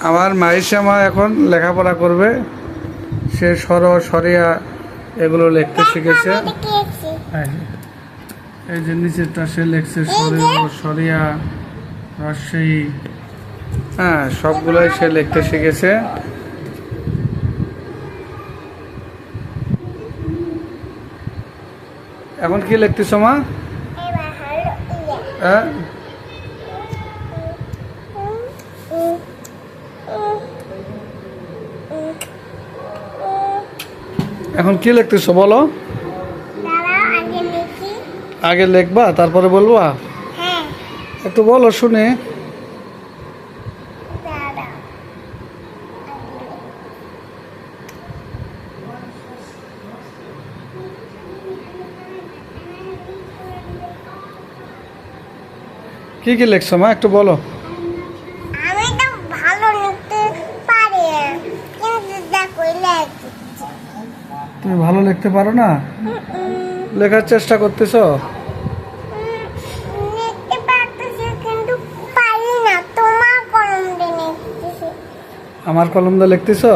আমার মাইশামা এখন লেখাপড়া করবে। সে সর সরিয়া এগুলো লিখতে শিখেছে। এই- এই যে নিচেরটা সে লিখছে সরিয়া সরিয়া রাজশাহী। হ্যাঁ সবগুলোই সে লিখতে শিখেছে। এখন কি লিখতেছ মা? হ্যাঁ? এখন কি লিখতেছো বলো? আগে লিখবা তারপরে বলবা? হ্যাঁ। একটু বলো শুনে। কি কি লিখছো মা? একটু বলো আমি তো ভালো লিখতে পারি কিন্তু দেখো লেখি তুমি ভালো লিখতে পারো না? লেখার চেষ্টা করতেছো? আমার কলম দিয়ে লিখতেছো?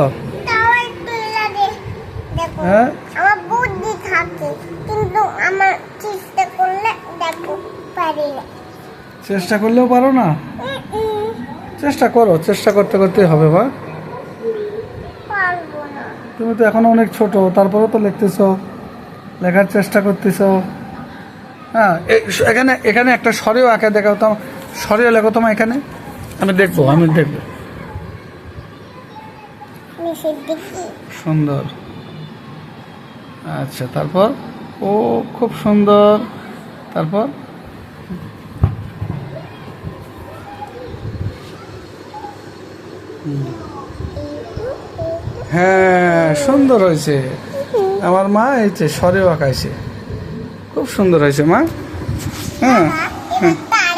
হ্যাঁ? আমার বুদ্ধি থাকে কিন্তু আমার চেষ্টা করলে দেখো পারি না। চেষ্টা করলেও পারো না? চেষ্টা করো চেষ্টা করতে করতে হবে বা তুমি তো এখনও অনেক ছোট তারপরেও তো লিখতেছো লেখার চেষ্টা করতেছো। হ্যাঁ এখানে এখানে একটা স্বরেও আঁকা দেখাও তো স্বরেও লেখো তোমার এখানে। আমি দেখব আমি দেখব। সুন্দর। আচ্ছা তারপর? ও খুব সুন্দর। তারপর? হ্যাঁ সুন্দর হয়েছে। আমার মা এই যে সরেও আঁকাইছে খুব সুন্দর হয়েছে মা। হ্যাঁ এবার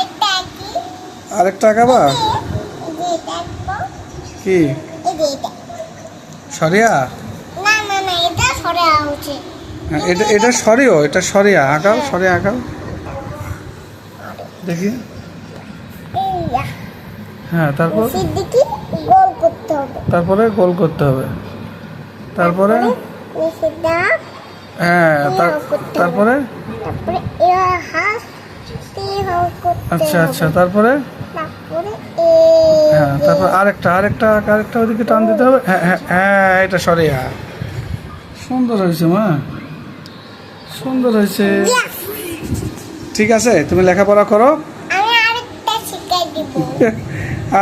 আরেকটা আঁকাবা? কি? সরিয়া? এটা হ্যাঁ, এটা এটা সরিও এটা সরিয়া। আঁকাও সরিয়া আঁকাও। দেখি। হ্যাঁ তারপর? তারপরে গোল করতে হবে। তারপরে? হ্যাঁ তার- তারপরে? আচ্ছা আচ্ছা তারপরে? হ্যাঁ তারপর আরেকটা আরেকটা আরেকটা ওদিকে টান দিতে হবে। হ্যাঁ হ্যাঁ হ্যাঁ এটা সরিয়া। সুন্দর হয়েছে মা। সুন্দর হয়েছে। ঠিক আছে তুমি লেখাপড়া করো।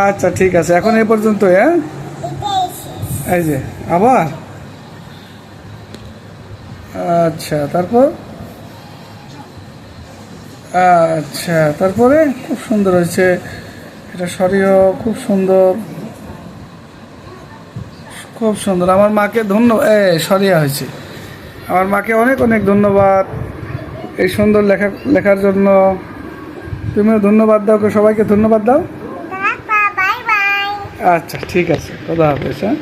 আচ্ছা ঠিক আছে এখন এই পর্যন্ত হ্যাঁ? এই যে আবার? আচ্ছা তারপর? আচ্ছা তারপরে? খুব সুন্দর হয়েছে। এটা শরীয় খুব সুন্দর। খুব সুন্দর। আমার মাকে ধন্যবাদ এ সরিয়া হয়েছে। আমার মাকে অনেক অনেক ধন্যবাদ এই সুন্দর লেখা লেখার জন্য। তুমিও ধন্যবাদ দাও সবাইকে ধন্যবাদ দাও। আচ্ছা ঠিক আছে। কথা হাফেজ হ্যাঁ?